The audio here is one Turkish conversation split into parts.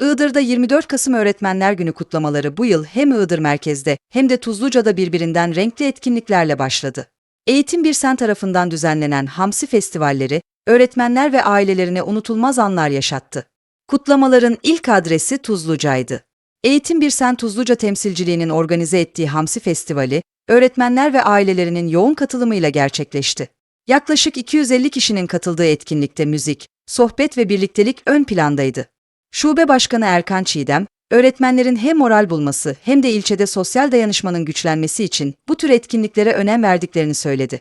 Iğdır'da 24 Kasım Öğretmenler Günü kutlamaları bu yıl hem Iğdır merkezde hem de Tuzluca'da birbirinden renkli etkinliklerle başladı. Eğitim Bir Sen tarafından düzenlenen Hamsi Festivalleri, öğretmenler ve ailelerine unutulmaz anlar yaşattı. Kutlamaların ilk adresi Tuzluca'ydı. Eğitim Bir Sen Tuzluca temsilciliğinin organize ettiği Hamsi Festivali, öğretmenler ve ailelerinin yoğun katılımıyla gerçekleşti. Yaklaşık 250 kişinin katıldığı etkinlikte müzik, sohbet ve birliktelik ön plandaydı. Şube Başkanı Erkan Çiğdem, öğretmenlerin hem moral bulması hem de ilçede sosyal dayanışmanın güçlenmesi için bu tür etkinliklere önem verdiklerini söyledi.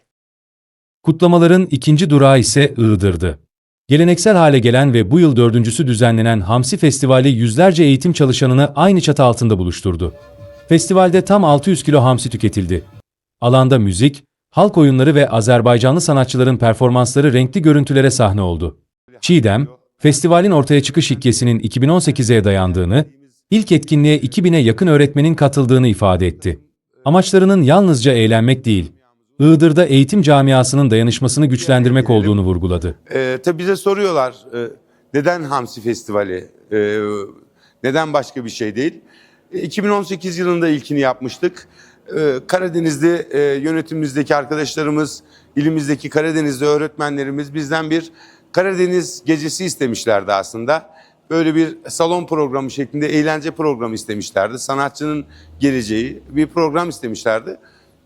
Kutlamaların ikinci durağı ise Iğdır'dı. Geleneksel hale gelen ve bu yıl dördüncüsü düzenlenen Hamsi Festivali yüzlerce eğitim çalışanını aynı çatı altında buluşturdu. Festivalde tam 600 kilo hamsi tüketildi. Alanda müzik, halk oyunları ve Azerbaycanlı sanatçıların performansları renkli görüntülere sahne oldu. Çiğdem, festivalin ortaya çıkış hikayesinin 2018'e dayandığını, ilk etkinliğe 2000'e yakın öğretmenin katıldığını ifade etti. Amaçlarının yalnızca eğlenmek değil, Iğdır'da eğitim camiasının dayanışmasını güçlendirmek olduğunu vurguladı. Ee, tabii bize soruyorlar e, neden Hamsi Festivali, e, neden başka bir şey değil. E, 2018 yılında ilkini yapmıştık. E, Karadeniz'de e, yönetimimizdeki arkadaşlarımız, ilimizdeki Karadeniz'de öğretmenlerimiz bizden bir Karadeniz gecesi istemişlerdi aslında. Böyle bir salon programı şeklinde eğlence programı istemişlerdi. Sanatçının geleceği bir program istemişlerdi.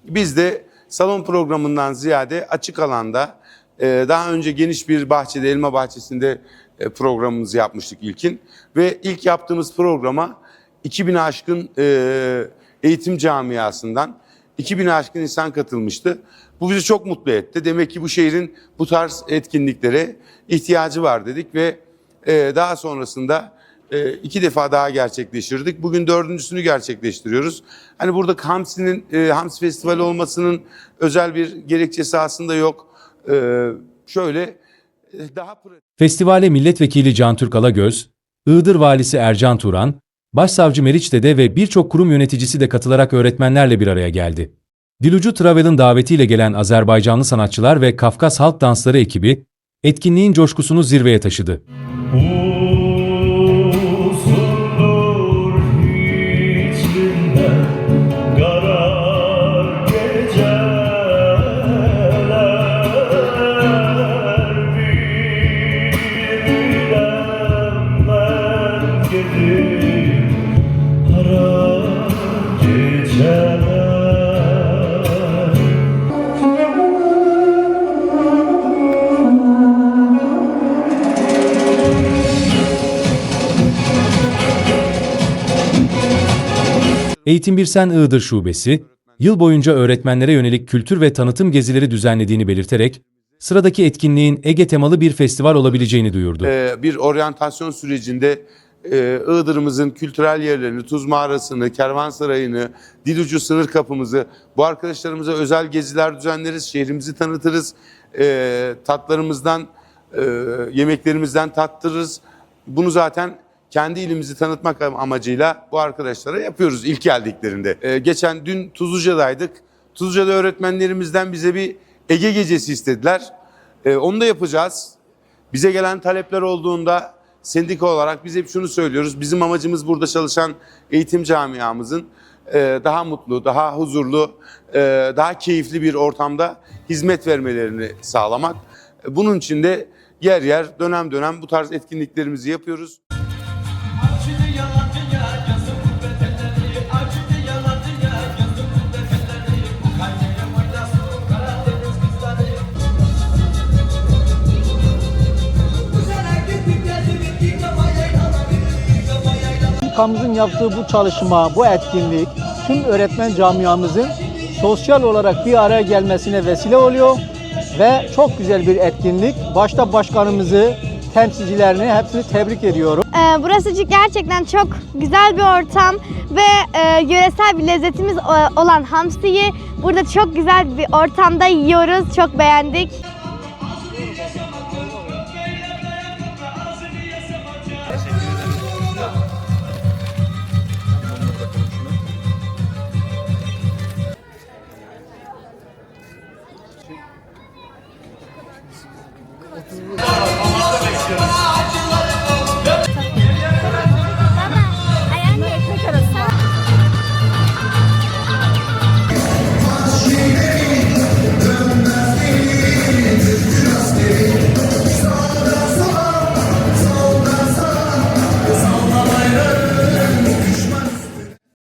Biz de salon programından ziyade açık alanda ee, Daha önce geniş bir bahçede, elma bahçesinde e, programımızı yapmıştık ilkin. Ve ilk yaptığımız programa 2000 aşkın e, eğitim camiasından 2000 aşkın insan katılmıştı. Bu bizi çok mutlu etti. Demek ki bu şehrin bu tarz etkinliklere ihtiyacı var dedik ve e, daha sonrasında e, iki defa daha gerçekleştirdik. Bugün dördüncüsünü gerçekleştiriyoruz. Hani burada Hamsi'nin, e, Hamsi Festivali olmasının özel bir gerekçesi aslında yok. Ee, şöyle e, daha. Festivale milletvekili Cantürk Alagöz, Iğdır valisi Ercan Turan, başsavcı Meriç Dede ve birçok kurum yöneticisi de katılarak öğretmenlerle bir araya geldi. Dilucu Travel'ın davetiyle gelen Azerbaycanlı sanatçılar ve Kafkas Halk Dansları ekibi, etkinliğin coşkusunu zirveye taşıdı. Uzundur Eğitim Bir Sen Iğdır Şubesi, yıl boyunca öğretmenlere yönelik kültür ve tanıtım gezileri düzenlediğini belirterek, sıradaki etkinliğin Ege temalı bir festival olabileceğini duyurdu. Ee, bir oryantasyon sürecinde e, Iğdır'ımızın kültürel yerlerini, Tuz Mağarası'nı, Kervansarayı'nı, Dilucu sınır kapımızı, bu arkadaşlarımıza özel geziler düzenleriz, şehrimizi tanıtırız, e, tatlarımızdan, e, yemeklerimizden tattırırız. Bunu zaten kendi ilimizi tanıtmak amacıyla bu arkadaşlara yapıyoruz ilk geldiklerinde. Ee, geçen dün Tuzluca'daydık. Tuzluca'da öğretmenlerimizden bize bir Ege gecesi istediler. Ee, onu da yapacağız. Bize gelen talepler olduğunda sendika olarak biz hep şunu söylüyoruz. Bizim amacımız burada çalışan eğitim camiamızın e, daha mutlu, daha huzurlu, e, daha keyifli bir ortamda hizmet vermelerini sağlamak. Bunun için de yer yer, dönem dönem bu tarz etkinliklerimizi yapıyoruz. Açıdı yalan dünya yaylana Kamızın yaptığı bu çalışma, bu etkinlik tüm öğretmen camiamızın sosyal olarak bir araya gelmesine vesile oluyor ve çok güzel bir etkinlik. Başta başkanımızı, temsilcilerini hepsini tebrik ediyorum. Ee, Burası gerçekten çok güzel bir ortam ve e, yöresel bir lezzetimiz e, olan hamsiyi burada çok güzel bir ortamda yiyoruz. Çok beğendik.